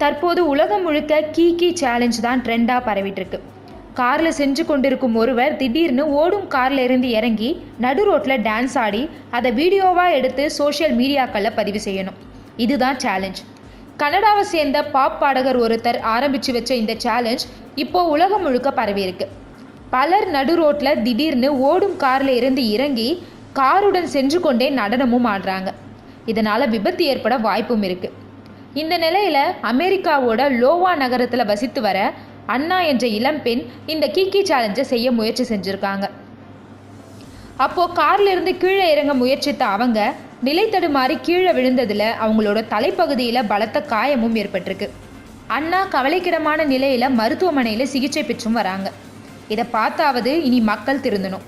தற்போது உலகம் முழுக்க கீ கீ சேலஞ்ச் தான் ட்ரெண்டாக பரவிட்டுருக்கு. காரில் செஞ்சு கொண்டிருக்கும் ஒருவர் திடீர்னு ஓடும் காரில் இருந்து இறங்கி நடு ரோட்டில் டான்ஸ் ஆடி அதை வீடியோவாக எடுத்து சோஷியல் மீடியாக்களில் பதிவு செய்யணும். இதுதான் சேலஞ்ச் கனடாவை சேர்ந்த பாப் பாடகர் ஒருத்தர் ஆரம்பித்து வச்ச இந்த சேலஞ்ச் இப்போ உலகம் முழுக்க பரவி இருக்கு பலர் நடு ரோட்டில் திடீர்னு ஓடும் காரில் இருந்து இறங்கி காருடன் சென்று கொண்டே நடனமும் ஆடுறாங்க. இதனால் விபத்து ஏற்பட வாய்ப்பும் இருக்குது இந்த நிலையில் அமெரிக்காவோட லோவா நகரத்தில் வசித்து வர அண்ணா என்ற இளம்பெண் இந்த கீக்கி சேலஞ்சை செய்ய முயற்சி செஞ்சுருக்காங்க. அப்போது கார்லேருந்து கீழே இறங்க முயற்சித்த அவங்க நிலை தடுமாறி கீழே விழுந்ததில் அவங்களோட தலைப்பகுதியில் பலத்த காயமும் ஏற்பட்டிருக்கு. அண்ணா கவலைக்கிடமான நிலையில் மருத்துவமனையில் சிகிச்சை பெற்றும் வராங்க. இதை பார்த்தாவது இனி மக்கள் திருந்தணும்.